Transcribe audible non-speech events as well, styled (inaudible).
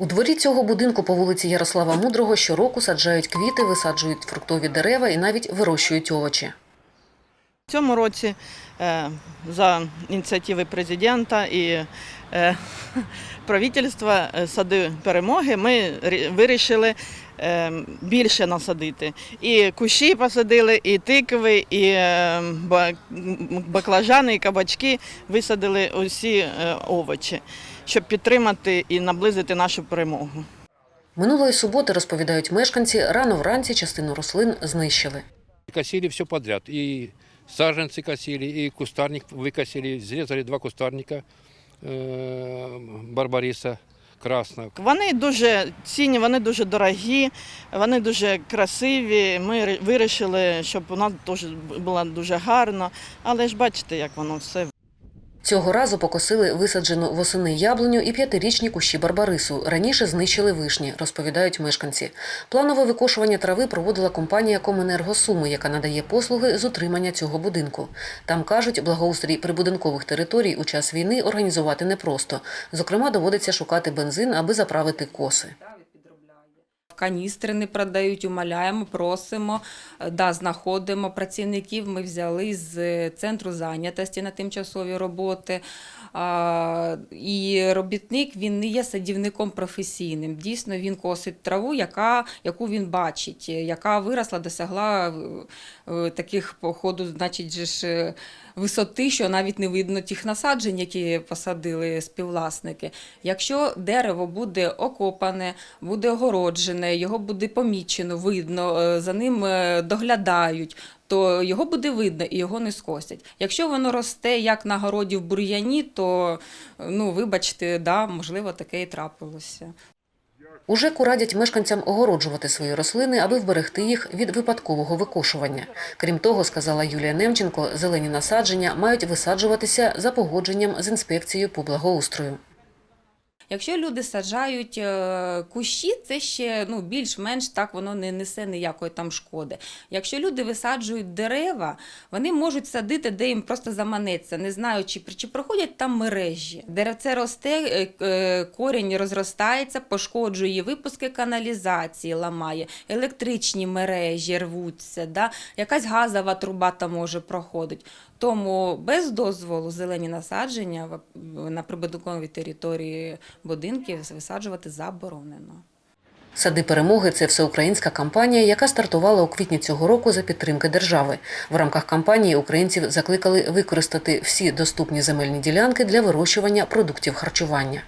У дворі цього будинку по вулиці Ярослава Мудрого щороку саджають квіти, висаджують фруктові дерева і навіть вирощують овочі. В цьому році е, за ініціативи президента і е, (laughs) правительства е, сади перемоги ми вирішили більше насадити. І кущі посадили, і тикви, і баклажани, і кабачки висадили усі овочі, щоб підтримати і наблизити нашу перемогу. Минулої суботи, розповідають мешканці, рано вранці частину рослин знищили. Косили все подряд. И саженцы косили, и кустарник выкосили. Срезали два кустарника э, Барбариса красного. Вони дуже цінні, вони дуже дорогі, вони дуже красиві. Ми ри- вирішили, щоб вона теж була дуже гарна. Але ж бачите, як воно все. Цього разу покосили висаджену восени яблуню і п'ятирічні кущі барбарису. Раніше знищили вишні, розповідають мешканці. Планове викошування трави проводила компанія Коменерго Суми, яка надає послуги з утримання цього будинку. Там кажуть, благоустрій прибудинкових територій у час війни організувати непросто. Зокрема, доводиться шукати бензин, аби заправити коси. Каністри не продають, умоляємо, просимо. Е, Да, знаходимо працівників. Ми взяли з центру зайнятості на тимчасові роботи. А, І робітник він не є садівником професійним. Дійсно, він косить траву, яка, яку він бачить, е, яка виросла, досягла е, е, таких походу, значить, ж. е, Висоти, що навіть не видно тих насаджень, які посадили співвласники. Якщо дерево буде окопане, буде огороджене, його буде помічено, видно, е, за ним е, доглядають, то його буде видно і його не скосять. Якщо воно росте як на городі в бур'яні, то е, ну, вибачте, да, можливо, таке і трапилося. Уже радять мешканцям огороджувати свої рослини, аби вберегти їх від випадкового викошування. Крім того, сказала Юлія Немченко, зелені насадження мають висаджуватися за погодженням з інспекцією по благоустрою. Якщо люди саджають е, кущі, це ще ну, більш-менш так воно не несе ніякої там шкоди. Якщо люди висаджують дерева, вони можуть садити, де їм просто заманеться, не знаючи, чи проходять там мережі. Деревце росте, е, е, корінь розростається, пошкоджує випуски каналізації, ламає, електричні мережі рвуться, да? якась газова труба там може проходити. Тому без дозволу зелені насадження на прибудинковій території будинків висаджувати заборонено. Сади перемоги це всеукраїнська кампанія, яка стартувала у квітні цього року за підтримки держави. В рамках кампанії українців закликали використати всі доступні земельні ділянки для вирощування продуктів харчування.